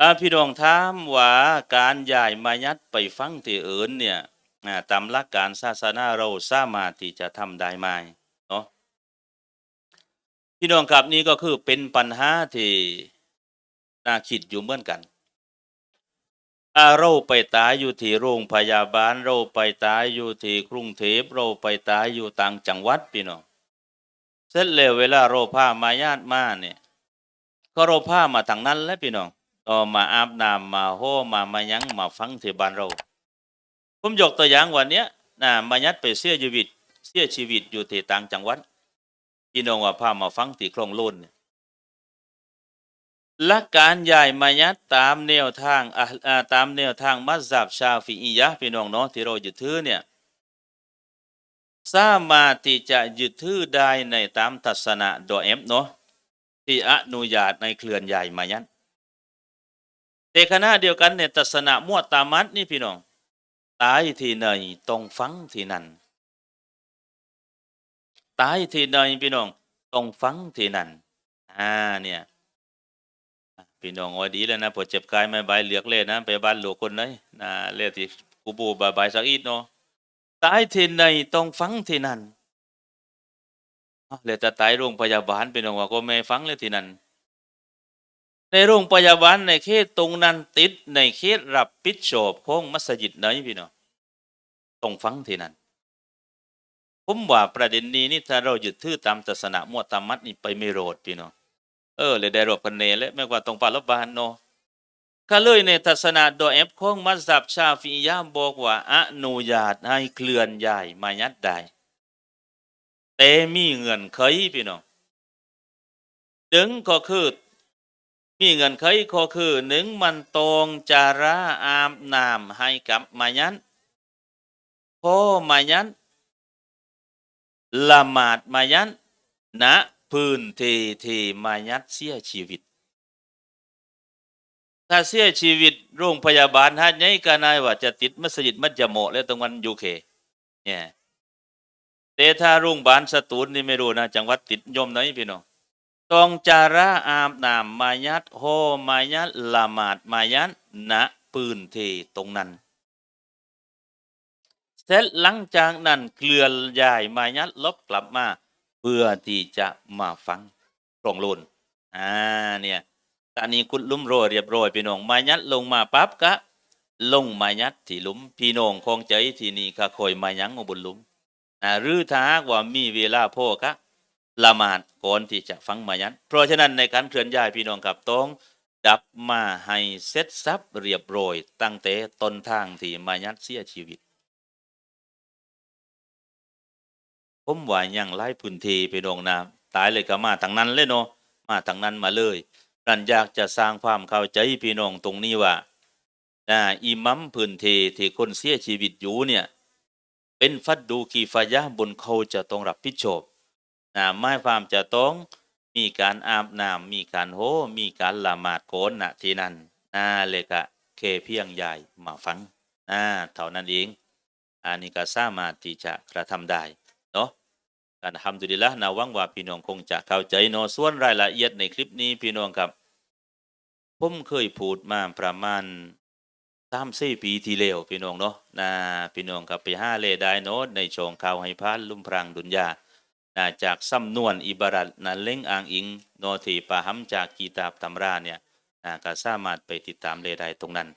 อาพี่น้องถามว่าการย้ายมายัดไปฟังที่อื่นเนี่ยตามหลักการศาสนาเราสามารถที่จะทำได้ไหมเนาะพี่น้องครับนี่ก็คือเป็นปัญหาที่น่าคิดอยู่เหมือนกันอาเราไปตายอยู่ที่โรงพยาบาลเราไปตายอยู่ที่กรุงเทพเราไปตายอยู่ต่างจังหวัดพี่น้องเสร็จแล้วเวลาเราพามาญาติมาเนี่ยก็เราพามาทางนั้นแล้วพี่น้อง ต่อมาอาบน้ำมาโฮมามายังมาฟังที่บ้านเรา ผมยกตัวอย่างวันเนี้ยนะมายัดไปเสียชีวิต เสียชีวิตอยู่ที่ต่างจังหวัดพี่น้องว่าพามาฟังที่คลองลุ่นเนี่ยหลัการใหญ่มายัดตามแนวทางอ่าตามแนวทางมัสยิดชาฟีอียะพี่น้องเนาะที่เรายึดถือเนี่ยสามารถที่จะยึดถือได้ในตามทัศนะโดเอฟเนาะที่อนุญาตในเคลื่อนใหญ่มายัด แต่ขณะเดียวกันเนี่ยตัสนะมั่วตามัดนี่พี่น้อง ตายที่ไหนต้องฟังที่นั่น ตายที่ไหนพี่น้องต้องฟังที่นั่น อ่าเนี่ยพี่น้องว่าดีแล้วนะพอเจ็บกายไม่บายเหลือกเลยนะไปบ้านหลวงคนไหนนะเรียกที่กูบูบายบายสักอีกเนาะตายที่ไหนต้องฟังที่นั่นอ้าวแล้วจะตายโรงพยาบาลพี่น้องว่าก็ไม่ฟังเลยที่นั่น ในโรงพยาบาลในเขตตรงนั้นติดในเขตรับผิดชอบของมัสยิดไหนพี่น้องต้องฟังทีนั่นผมว่าประเด็นนี้นี่ถ้าเราหยุดถือตามศาสนามั่วตามมัดนี่ไปไม่โรดพี่น้องเออเลยได้รบกันเนและไม่ว่าตรงปาลบบานเนาะก็เลยในศาสนาโดยแอปของมัสยิดชาฟิยะห์บอกว่าอนุญาตให้เคลื่อนย้ายมายัดได้แต่มีเงื่อนไขพี่น้องดึงก็คือ มีเงินไขก็คือหนึ่งมันตรงจาระอาบน้ำให้กับมายันพมายันละหมาดมายันณพื้นที่ที่มายัดเสียชีวิต ถ้าเสียชีวิตโรงพยาบาลฮันยัยกานายว่าจะติดมัสยิดมัจโมแล้วตรงวันยูเคเนี่ยแต่ถ้าโรงพยาบาลสตูลนี่ไม่รู้นะจังหวัดติดยมไหนพี่น้อง ต้องจาระอาบน้ำมายัดโฮมายัดละหมาดมายัดณปืนเทตรงนั้น เสร็จหลังจากนั้นเคลื่อนย้ายมายัดลบกลับมา เพื่อที่จะมาฟังตรงลุนอ่าเนี่ยตอนนี้กุดลุ่มโรยเรียบร้อยพี่น้องมายัดลงมาปั๊บกะลงมายัดที่หลุมพี่น้องคงใจที่นี่ก็คอยมายังบนหลุมอ่าหรือถ้ากว่ามีเวลาพ่อกะ ละหมาดก่อนที่จะฟังมายันเพราะฉะนั้นในการเคลื่อนย้ายพี่น้องกับต้องดับมาให้เสร็จสับเรียบร้อยตั้งแต่ต้นทางที่มายัดเสียชีวิต ผมว่ายังไล่พื้นที่พี่น้องนะตายเลยก็มาทางนั้นเลยเนาะมาทางนั้นมาเลยนั่นอยากจะสร้างความเข้าใจพี่น้องตรงนี้ว่าอ่าอิมัมพื้นที่ที่คนเสียชีวิตอยู่เนี่ยเป็นฟัดดูกีฟายะบนเขาจะต้องรับผิดชอบ นะหมายความจะต้องมีการอาบน้ำมีการโหมีการละหมาดโกนนะที่นั่นนะเลยกะเคเพียงใหญ่มาฟังนะเท่านั้นเองอันนี้ก็สามารถที่จะกระทำได้เนาะการทำดุลิละนะวังว่าพี่น้องคงจะเข้าใจเนาะส่วนรายละเอียดในคลิปนี้พี่น้องครับผมเคยพูดมาประมาณสามสี่ปีที่แล้วพี่น้องเนาะนะพี่น้องครับไปห้าเลได้เนาะในช่องข่าวให้พานลุ่มพรางดุนยา นะจากซ้ำนวนอิบารัตนะเล้งอ้างอิง โนทีปะหัมจากกีตาบตำราเนี่ยนะก็สามารถไปติดตามเลได้ตรงนั้น